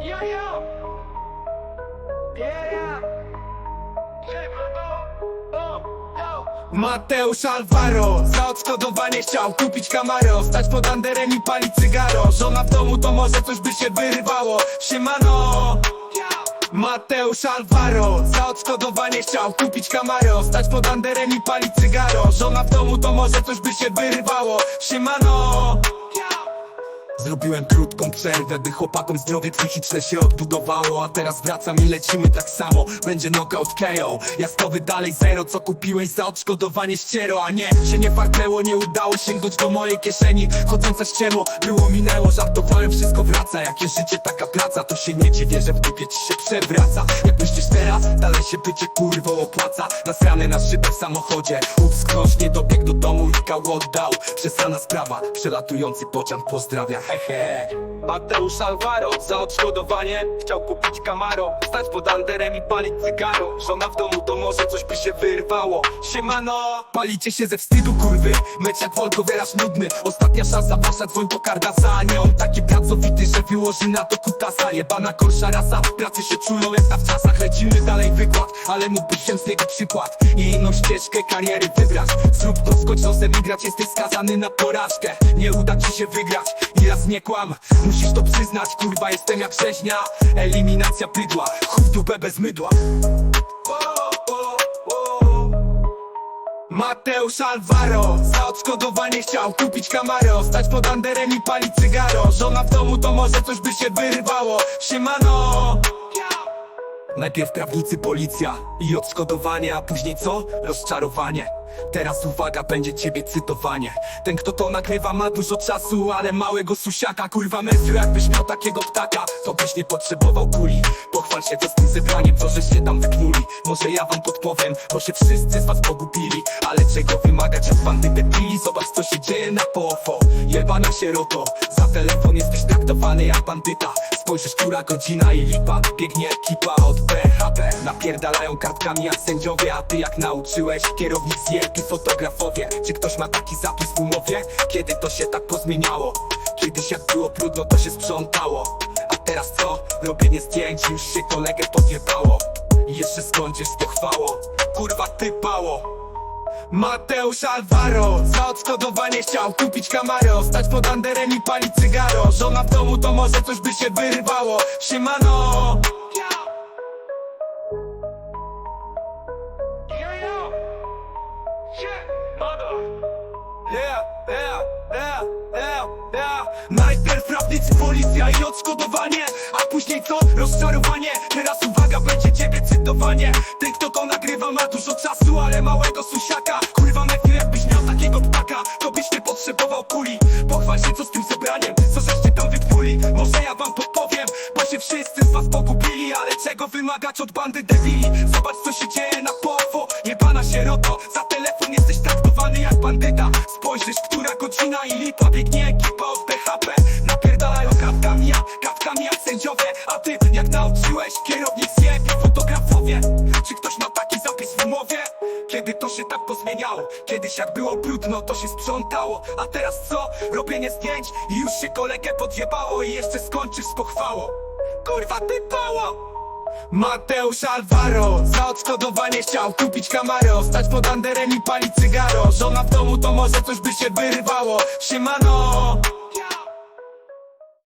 Yo, yo. Yeah, yeah. Mateusz Alvaro Za odszkodowanie chciał kupić Camaro. Stać pod anderem i palić cygaro. Żona w domu to może coś by się wyrywało. Siemano! Mateusz Alvaro Za odszkodowanie chciał kupić Camaro. Stać pod anderem i palić cygaro. Żona w domu to może coś by się wyrywało. Siemano Zrobiłem krótką przerwę, by chłopakom zdrowie psychiczne się odbudowało. A teraz wracam i lecimy tak samo. Będzie knockout KO Jastowy dalej zero, co kupiłeś za odszkodowanie ściero. A nie, się nie farknęło, nie udało sięgnąć do mojej kieszeni. Chodzące ścierło, było minęło, żartowałem, wszystko wraca. Jakie życie, taka praca, to się nie dziwię, że w dupie ci się przewraca. Jak myślisz teraz, dalej się bycie kurwą opłaca. Nasrany na szybę w samochodzie. Ups, ktoś nie dobiegł do domu i kał oddał. Przesrana sprawa, przelatujący pociąg pozdrawia, hehe Mateusz Alvaro za odszkodowanie Chciał kupić Camaro. Stać pod anderem i palić cygaro. Żona w domu to może coś by się wyrwało. Siemano! Palicie się ze wstydu kurwy. Jak Wolko wyraż nudny. Ostatnia szansa wasza dzwoń po Kardasa Nie on taki pracowity, wyłoży na to kutasa Jebana korsza rasa. W pracy się czują jak ta w czasach Lecimy dalej wykład Ale mógłbyś się z niego przykład. I inną ścieżkę kariery wybrać. Zrób to skocz nosem i grać. Jesteś skazany na porażkę. Nie uda ci się wygrać. I raz nie kłam. Musisz to przyznać Kurwa jestem jak rzeźnia. Eliminacja bydła. Chuj w dupę bez mydła Mateusz Alvaro Za odszkodowanie chciał kupić Camaro. Stać pod anderem i palić cygaro. Żona w domu to może coś by się wyrywało. Siemano! Najpierw prawnicy policja i odszkodowanie, a później co? Rozczarowanie Teraz uwaga, będzie ciebie cytowanie. Ten kto to nagrywa ma dużo czasu, ale małego susiaka Kurwa mestru, jakbyś miał takiego ptaka To byś nie potrzebował kuli. Pochwal się co z tym zebraniem, co żeście tam wyknuli Może ja wam podpowiem, bo się wszyscy z was pogubili Ale czego wymagać od bandy debili? Zobacz co się dzieje na POFO Jebana sieroto, za telefon jesteś traktowany jak bandyta. Spojrzysz, która godzina i lipa Biegnie ekipa od BHP Napierdalają kartkami jak sędziowie A ty jak nauczyłeś? Kierownik z jelki fotografowie. Czy ktoś ma taki zapis w umowie? Kiedy to się tak pozmieniało? Kiedyś jak było brudno to się sprzątało. A teraz co? Robienie zdjęć już się kolegę podjebało jeszcze skończysz z pochwałą Kurwa ty pało Mateusz Alvaro Za odszkodowanie chciał kupić Camaro. Stać pod anderem i palić cygaro. Żona w domu to może coś by się wyrywało Siemano policja i odszkodowanie. A później co? Rozczarowanie. Teraz uwaga, będzie ciebie cytowanie. Ten kto to nagrywa ma dużo czasu, ale małego susiaka. Kurwa najpierw jakbyś miał takiego ptaka To byś nie potrzebował kuli. Pochwal się co z tym zebraniem, co żeście tam wytwuli Może ja wam podpowiem, bo się wszyscy z was pogubili Ale czego wymagać od bandy debili? Zobacz co się dzieje na POFO Jebana sieroto, za telefon jesteś traktowany jak bandyta. Spojrzysz, która godzina i lipa Biegnie ekipa od BHP jak nauczyłeś kierownik zjebie fotografowie. Czy ktoś ma taki zapis w umowie? Kiedy to się tak pozmieniało? Kiedyś jak było brudno to się sprzątało. A teraz co? Robienie zdjęć i już się kolegę podjebało I jeszcze skończysz z pochwałą. Kurwa ty pało! Mateusz Alvaro Za odszkodowanie chciał kupić Camaro. Stać pod anderem i palić cygaro. Żona w domu to może coś by się wyrywało. Siemano